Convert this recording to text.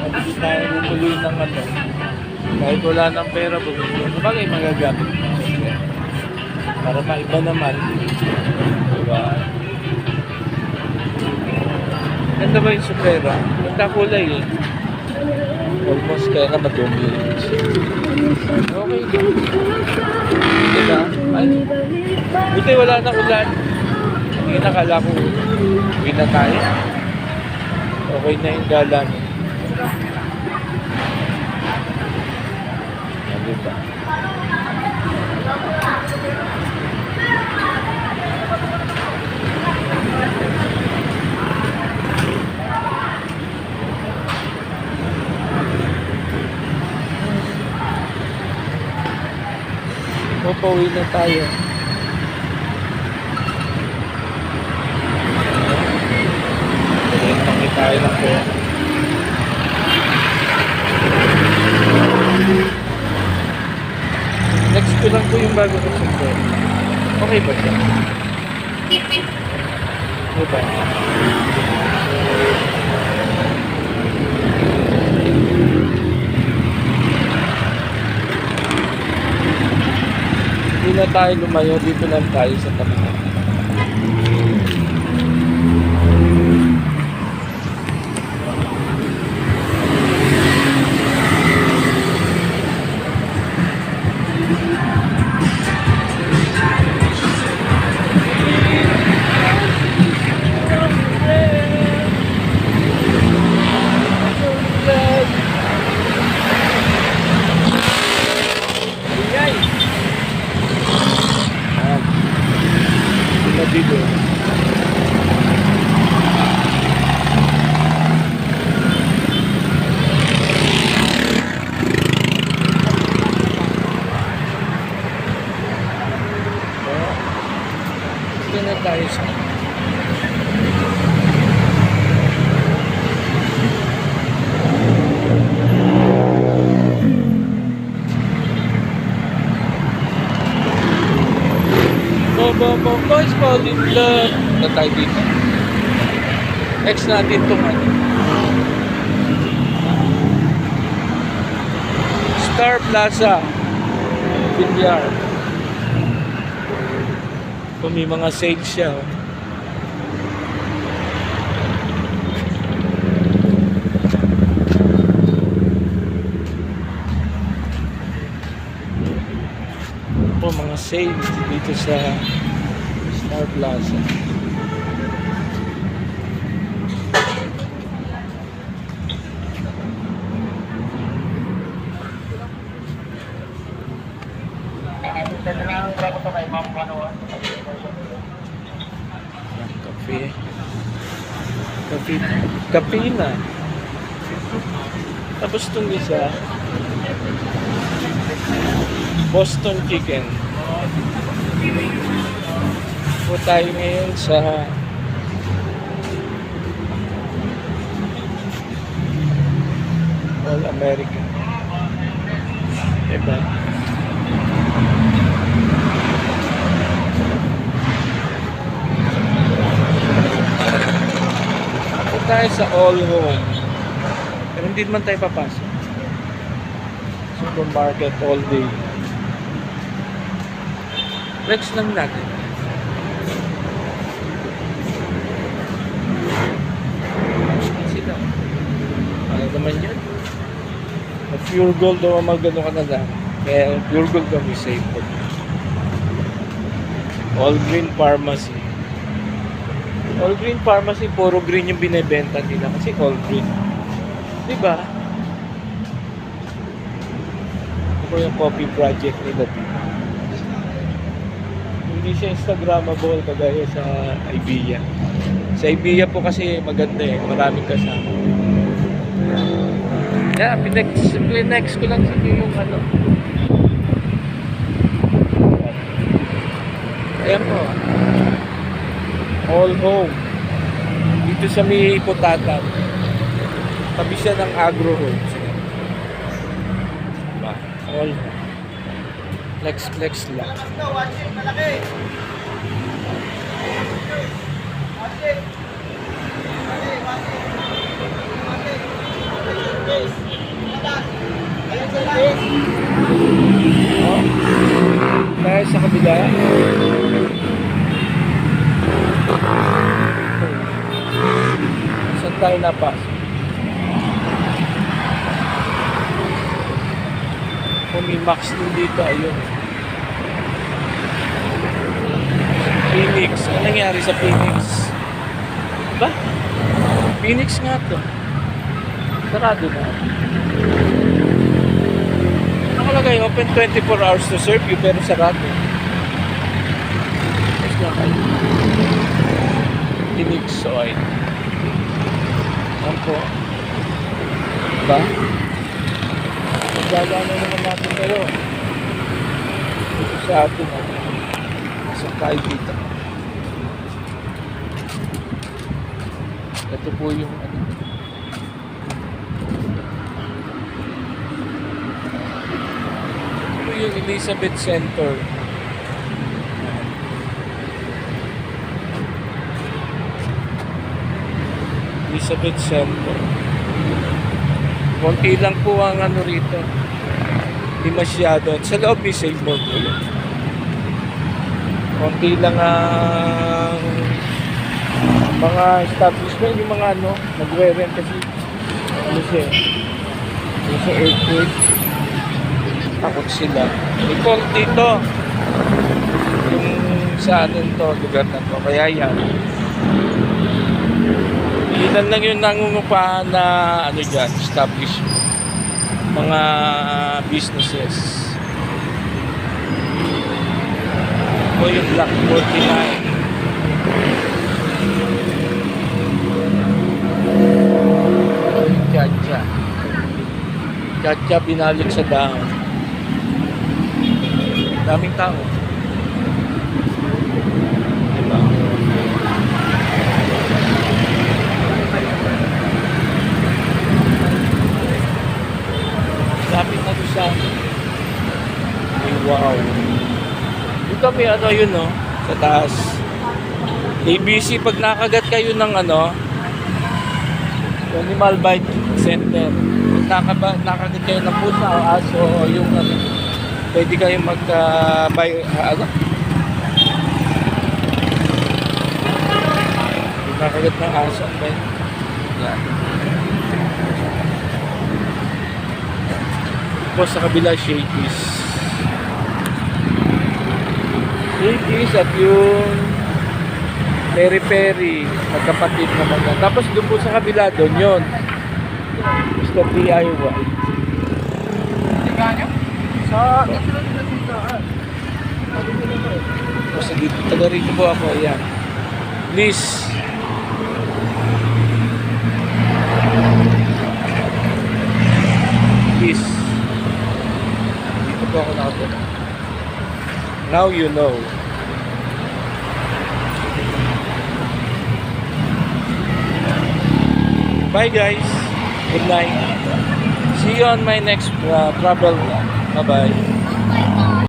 Tapos tayo natuloy ng ano. Kahit wala ng pera, bumili. Sabagay, magagamit mo. Para maiba naman. Diba? Ganda ba yung supera? Ganda kulay eh. Almost kaya na madumi. Okay. Diba? Ay, buti wala na ulan. Hindi nakala ko uwi na tayo. Okay na yung gala. Diba? Papauwi na tayo. Lang po yung bago ko sa pera. Okay ba siya? Okay ba? Hindi na tayo lumayo, dito lang tayo sa tabi. Na tayo sa Bo, bo, bo, boys, fall in love. Na tayo dito. Next natin itong ano. Star Plaza. Bilyar. Kung may mga sales siya. oh. po mga sales dito sa Star Plaza. Yan, Kape. Kape. Kape na. Tapos itong isa, Boston Chicken. Po tayo ngayon sa All American. Diba? Tayo sa All Home. Pero hindi naman tayo papasok. Supermarket all day. Flex lang natin. Sila. Ano naman yun? At pure gold daw ang magano ka na lang. Kaya pure gold kami safe. All Green Pharmacy. All Green Pharmacy, puro green yung binebenta nila kasi all green. Di ba? Ito yung coffee project nila dito hindi siya Instagrammable kagaya sa Ibiya. Sa Ibiya po kasi maganda eh, maraming kasama. Yeah, pinex, next ko lang sabi yung ano. Ayan po all home dito sa may Ipotatan tabi siya ng agro road diba? all home flex flex lang Oh. Tayo sa kabila. Tayo napasok? Kung may max din dito, ayun. Phoenix. Ano nangyari sa Phoenix? Ba? Phoenix nga to. Sarado na. Nakalagay, open 24 hours to serve you, pero sarado. Mas nga kayo. Yan po. Diba? Magagana naman natin kayo. Ito sa atin. ah. Sa tayo dito. Ito po yung ano. Ito yung Elizabeth Center. Elizabeth Center. Konti lang po ang ano rito. Hindi masyado. At sa loob may po yun. Konti lang ang mga establishment, yung mga ano, nagwe-rent kasi ano siya, yung sa earthquake, takot sila. Fault dito, yung sa atin to, lugar na to, kaya yan. Ilan lang yung nangungupahan na ano dyan, establishment, mga businesses. O yung Block 49. Chacha. Chacha binalot sa dahon. Daming tao. Diba? Lapit na doon sa Ay, wow. Yung kami ano yun no, sa taas. ABC pag nakagat kayo ng ano, Animal Bite Center. Pag nakaba, nakagat kayo ng pusa o aso o yung ano, pwede kayo magka-buy, ah, ano? Pag nakagat ng aso, okay? Yan. Tapos sa kabila, Shakey's. Shakey's at yung Peri Peri, magkapatid naman yan. Tapos doon po sa kabila, doon yun. Mr. DIY. Sa... Tapos dito, taga rito po ako, ayan. Please. Dito po ako nakapunta. Now you know. Bye guys. Good night. See you on my next uh, travel. Bye bye.